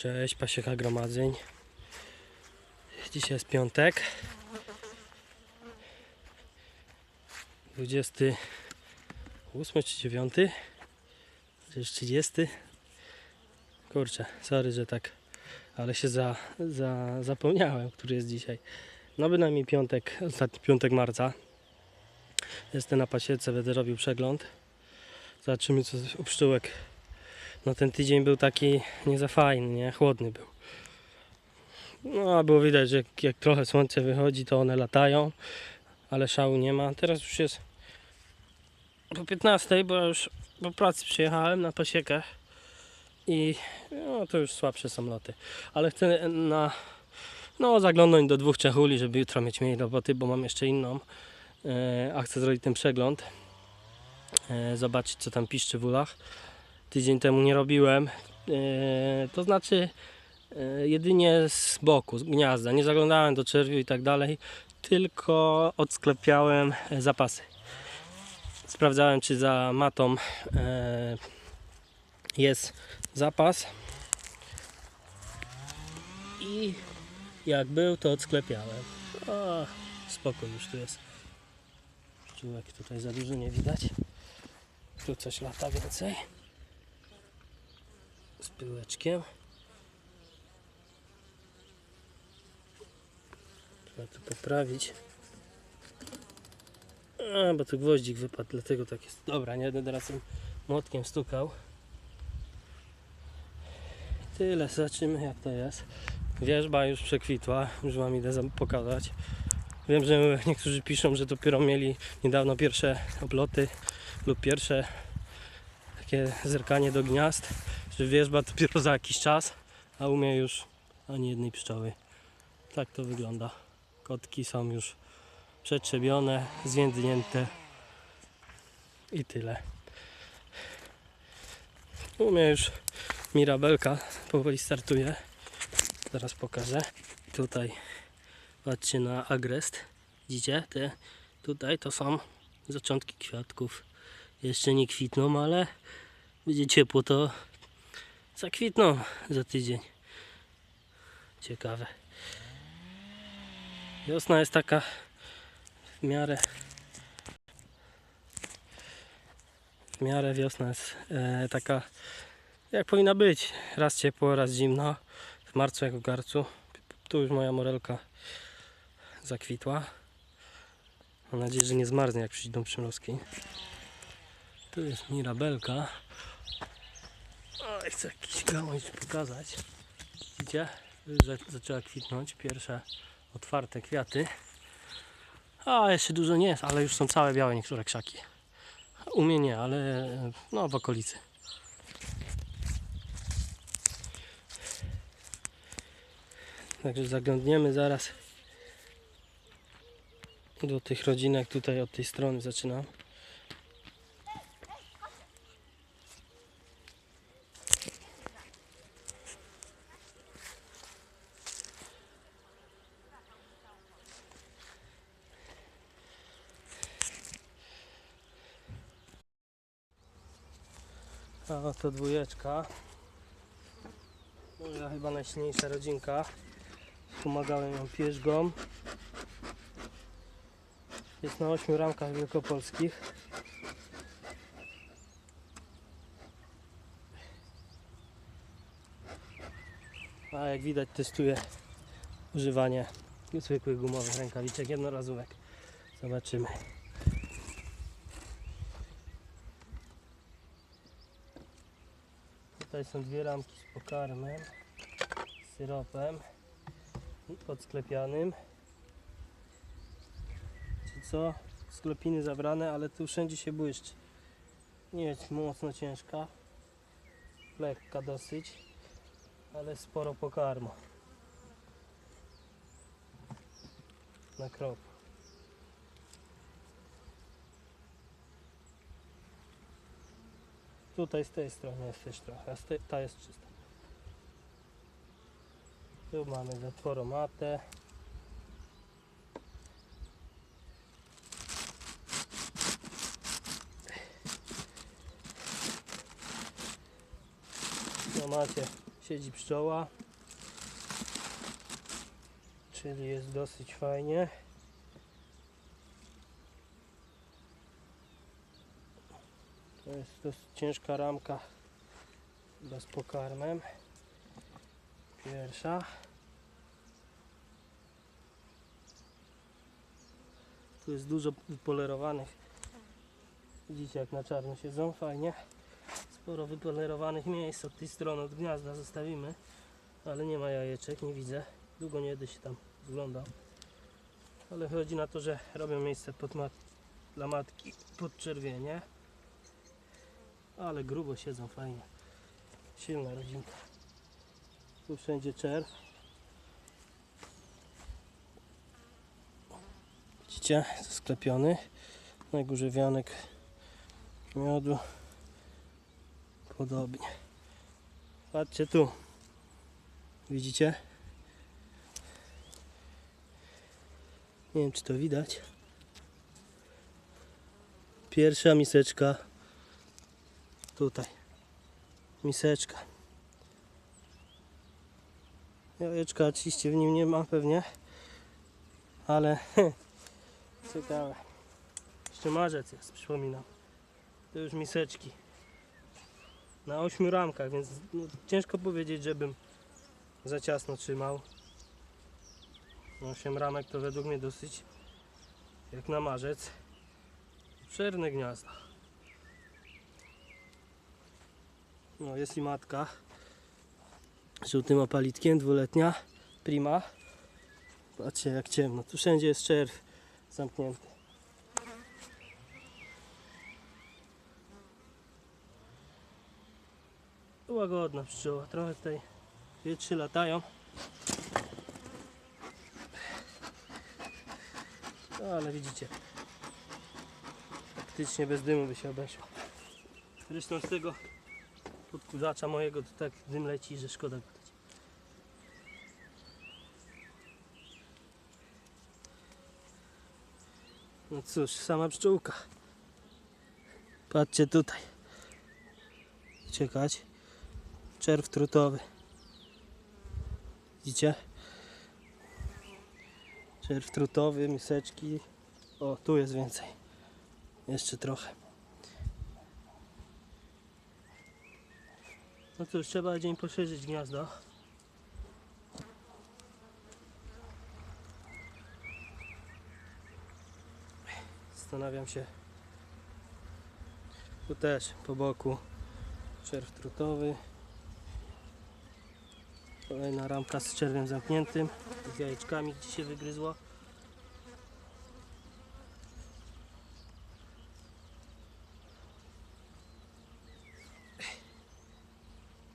Cześć, pasieka gromadzeń. Dzisiaj jest piątek. 28 czy 9? Czy już 30? Kurczę, sorry, że tak, ale się za, za, zapomniałem, który jest dzisiaj. No bynajmniej piątek, ostatni piątek marca. Jestem na pasiece, będę robił przegląd. Zobaczymy co u pszczółek. No ten tydzień był taki nie za fajny, nie? Chłodny był. No a było widać, że jak, jak trochę słońce wychodzi, to one latają, ale szału nie ma. Teraz już jest po 15, bo ja już po pracy przyjechałem na pasiekę i no, to już słabsze są loty. Ale chcę na no, zaglądnąć do dwóch trzech żeby jutro mieć mniej roboty, bo mam jeszcze inną. E, a chcę zrobić ten przegląd. E, zobaczyć co tam piszczy w ulach. Tydzień temu nie robiłem. E, to znaczy e, jedynie z boku, z gniazda. Nie zaglądałem do czerwiu i tak dalej, tylko odsklepiałem e, zapasy. Sprawdzałem, czy za matą jest zapas. I jak był, to odsklepiałem. O, spokój już tu jest. Pszczółek tutaj za dużo nie widać. Tu coś lata więcej. Z pyłeczkiem. Trzeba tu poprawić. A, bo tu gwoździk wypadł, dlatego tak jest. Dobra, nie będę teraz młotkiem stukał. Tyle, zobaczymy jak to jest. Wierzba już przekwitła, już wam idę pokazać. Wiem, że niektórzy piszą, że dopiero mieli niedawno pierwsze obloty lub pierwsze takie zerkanie do gniazd, że wierzba dopiero za jakiś czas, a u mnie już ani jednej pszczoły. Tak to wygląda. Kotki są już przetrzebione, zwiędnięte i tyle. U mnie już mirabelka powoli startuje. Zaraz pokażę. Tutaj patrzcie na agrest. Widzicie? Te tutaj to są zaczątki kwiatków. Jeszcze nie kwitną, ale będzie ciepło to zakwitną za tydzień. Ciekawe. Wiosna jest taka w miarę w miarę wiosna jest e, taka jak powinna być. Raz ciepło, raz zimno. W marcu jak w garcu. Tu już moja morelka zakwitła. Mam nadzieję, że nie zmarznie jak przyjdą przymrozki. Tu jest mirabelka. O, chcę jakiś gałąź pokazać. Widzicie? Zaczęła kwitnąć. Pierwsze otwarte kwiaty. A, jeszcze dużo nie jest, ale już są całe białe niektóre krzaki. U mnie nie, ale no w okolicy. Także zaglądniemy zaraz do tych rodzinek tutaj od tej strony zaczynam. A oto dwójeczka. Moja chyba najsilniejsza rodzinka. Pomagałem ją pierzgą. Jest na 8 ramkach wielkopolskich. A jak widać testuję używanie zwykłych gumowych rękawiczek jednorazówek. Zobaczymy. Tutaj są dwie ramki z pokarmem, z syropem podsklepianym. Czy co? Sklepiny zabrane, ale tu wszędzie się błyszczy. Nie jest mocno ciężka. Lekka dosyć, ale sporo pokarmu. Na krop. Tutaj z tej strony jest też trochę, ta jest czysta. Tu mamy zatworomatę. No macie Siedzi pszczoła. Czyli jest dosyć fajnie. To jest dosyć ciężka ramka bez pokarmem. Pierwsza. Tu jest dużo wypolerowanych. Widzicie jak na czarno siedzą, fajnie. Sporo wypolerowanych miejsc od tej strony, od gniazda zostawimy. Ale nie ma jajeczek, nie widzę. Długo nie będę się tam zglądał. Ale chodzi na to, że robią miejsce pod mat dla matki pod czerwienie. Ale grubo siedzą fajnie. Silna rodzinka. Tu wszędzie czerw. Widzicie? Sklepiony. Na górze wianek miodu. Podobnie. Patrzcie tu. Widzicie? Nie wiem czy to widać. Pierwsza miseczka tutaj. Miseczka. Jajeczka oczywiście w nim nie ma pewnie. Ale ciekawe. Jeszcze marzec jest, przypominam. To już miseczki. Na ośmiu ramkach, więc no, ciężko powiedzieć, żebym za ciasno trzymał. No, 8 ramek to według mnie dosyć jak na marzec. Obszerne gniazda. No jest i matka. Żółtym opalitkiem, dwuletnia. Prima. Patrzcie jak ciemno. Tu wszędzie jest czerw zamknięty. Łagodna pszczoła. Trochę tutaj dwie, trzy latają. No, ale widzicie, praktycznie bez dymu by się obeszło. Zresztą z tego podkurzacza mojego to tak dym leci, że szkoda go dać. No cóż, sama pszczółka. Patrzcie tutaj. Czekać. Czerw trutowy. Widzicie? Czerw trutowy, miseczki. O, tu jest więcej. Jeszcze trochę. No cóż, trzeba dzień poszerzyć gniazdo. Zastanawiam się. Tu też po boku czerw trutowy. Kolejna ramka z czerwiem zamkniętym, z jajeczkami, gdzie się wygryzło.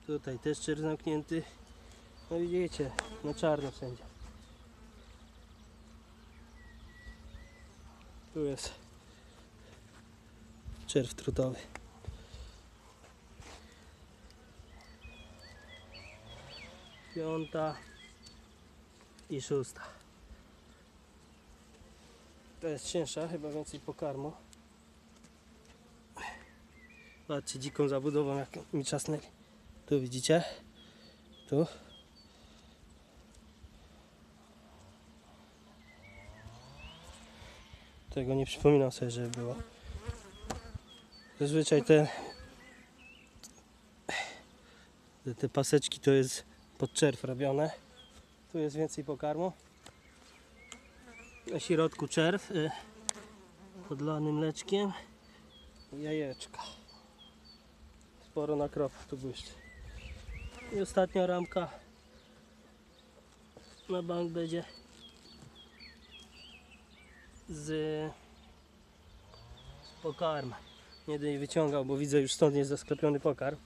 Tutaj też czerw zamknięty. No widzicie, na czarno wszędzie. Tu jest czerw trutowy. piąta i szósta. To jest cięższa, chyba więcej pokarmu. Patrzcie dziką zabudową jak mi czasnęli. Tu widzicie? Tu. Tego nie przypominam sobie, żeby było. Zazwyczaj te te- paseczki to jest pod czerw robione. Tu jest więcej pokarmu. Na środku czerw y, podlany mleczkiem jajeczka. Sporo nakropów tu błyszczy. I ostatnia ramka na bank będzie z, z pokarmem. Nie będę jej wyciągał, bo widzę już stąd jest zasklepiony pokarm.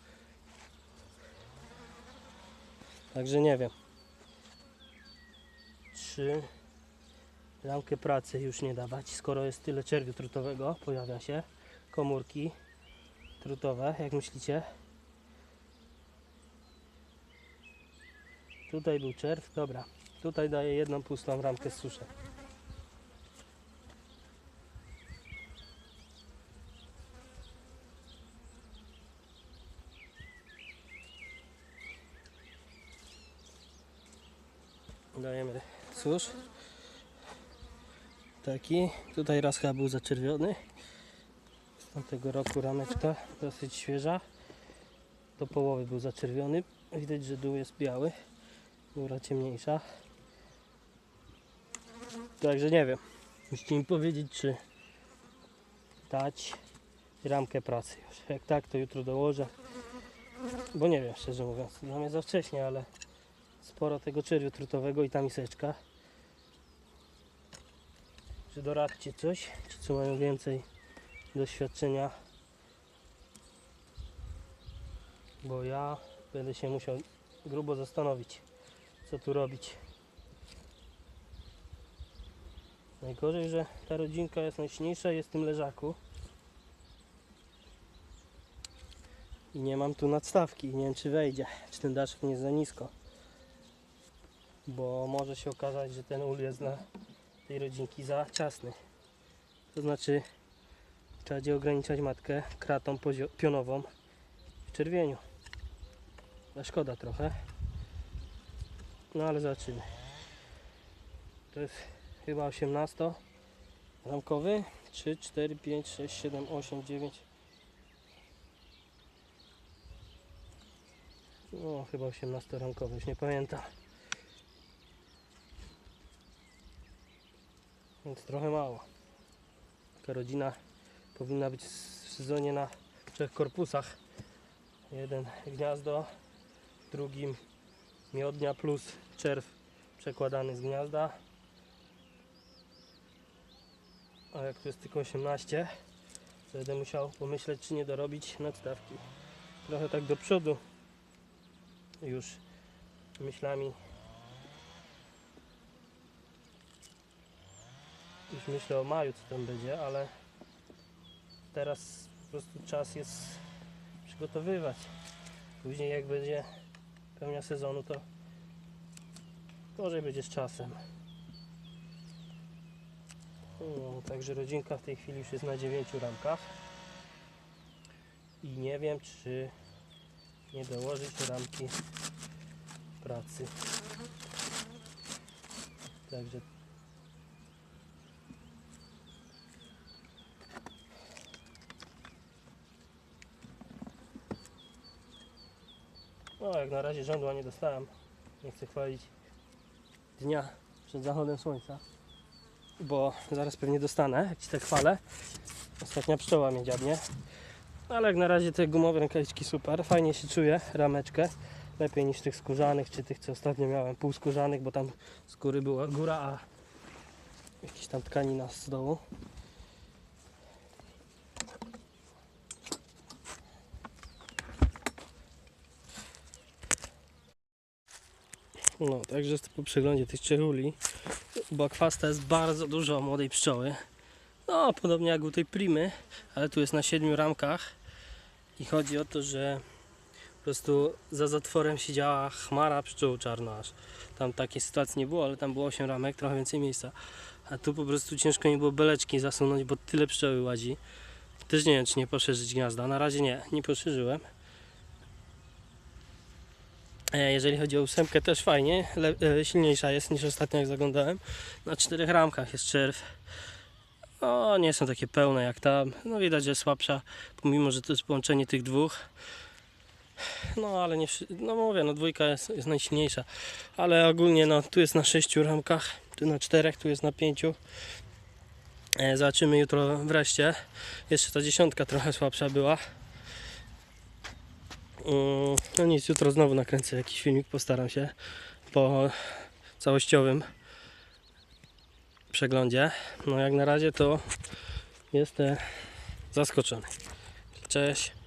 Także nie wiem. Trzy. Ramkę pracy już nie dawać, skoro jest tyle czerwiu trutowego, pojawia się. Komórki trutowe, jak myślicie? Tutaj był czerw, dobra. Tutaj daję jedną pustą ramkę z. Dajemy susz. Taki. Tutaj raz chyba był zaczerwiony. Z tamtego roku rameczka dosyć świeża. Do połowy był zaczerwiony. Widać, że dół jest biały. Góra ciemniejsza. Także nie wiem. Musicie mi powiedzieć, czy dać ramkę pracy już. Jak tak, to jutro dołożę. Bo nie wiem, szczerze mówiąc. Dla mnie za wcześnie, ale sporo tego czerwiu trutowego i ta miseczka. Czy doradcie coś? Czy co mają więcej doświadczenia? Bo ja będę się musiał grubo zastanowić, co tu robić. Najgorzej, że ta rodzinka jest najśniejsza, jest w tym leżaku. I nie mam tu nadstawki. Nie wiem, czy wejdzie, czy ten daszek nie jest za nisko. Bo może się okazać, że ten ul jest dla tej rodzinki za ciasny. To znaczy, trzeba będzie ograniczać matkę kratą pionową w czerwieniu. A szkoda trochę. No ale zobaczymy. To jest chyba 18 ramkowy. 3, 4, 5, 6, 7, 8, 9. No chyba 18 ramkowy, już nie pamiętam. Więc trochę mało. Taka rodzina powinna być w sezonie na trzech korpusach. Jeden gniazdo, drugim miodnia plus czerw przekładany z gniazda. A jak tu jest tylko 18, to będę musiał pomyśleć, czy nie dorobić nadstawki. Trochę tak do przodu już myślami. Już myślę o maju, co tam będzie, ale teraz po prostu czas jest przygotowywać. Później jak będzie pełnia sezonu, to gorzej będzie z czasem. No, także rodzinka w tej chwili już jest na 9 ramkach. I nie wiem, czy nie dołożyć ramki pracy. Także no jak na razie żądła nie dostałem. Nie chcę chwalić dnia przed zachodem słońca, bo zaraz pewnie dostanę, jak ci tak chwalę. Ostatnia pszczoła mnie. Ale jak na razie te gumowe rękawiczki super, fajnie się czuję, rameczkę. Lepiej niż tych skórzanych, czy tych co ostatnio miałem, półskórzanych, bo tam skóry była góra, a jakiś tam tkanina z dołu. No, także po przeglądzie tych trzech uli, bo akwasta jest bardzo dużo młodej pszczoły. No, podobnie jak u tej primy, ale tu jest na siedmiu ramkach. I chodzi o to, że po prostu za zatworem siedziała chmara pszczół czarno aż. Tam takiej sytuacji nie było, ale tam było 8 ramek, trochę więcej miejsca. A tu po prostu ciężko mi było beleczki zasunąć, bo tyle pszczoły łazi. Też nie wiem, czy nie poszerzyć gniazda. Na razie nie, nie poszerzyłem. E, Jeżeli chodzi o ósemkę, też fajnie, e, silniejsza jest niż ostatnio jak zaglądałem. Na czterech ramkach jest czerw. No, nie są takie pełne jak tam. No widać, że słabsza, pomimo, że to jest połączenie tych dwóch. No ale nie, no mówię, no dwójka jest, jest najsilniejsza. Ale ogólnie no tu jest na sześciu ramkach, tu na czterech, tu jest na pięciu. E, zobaczymy jutro wreszcie. Jeszcze ta dziesiątka trochę słabsza była. Mm, No nic, jutro znowu nakręcę jakiś filmik, postaram się po całościowym przeglądzie. No jak na razie to jestem zaskoczony. Cześć.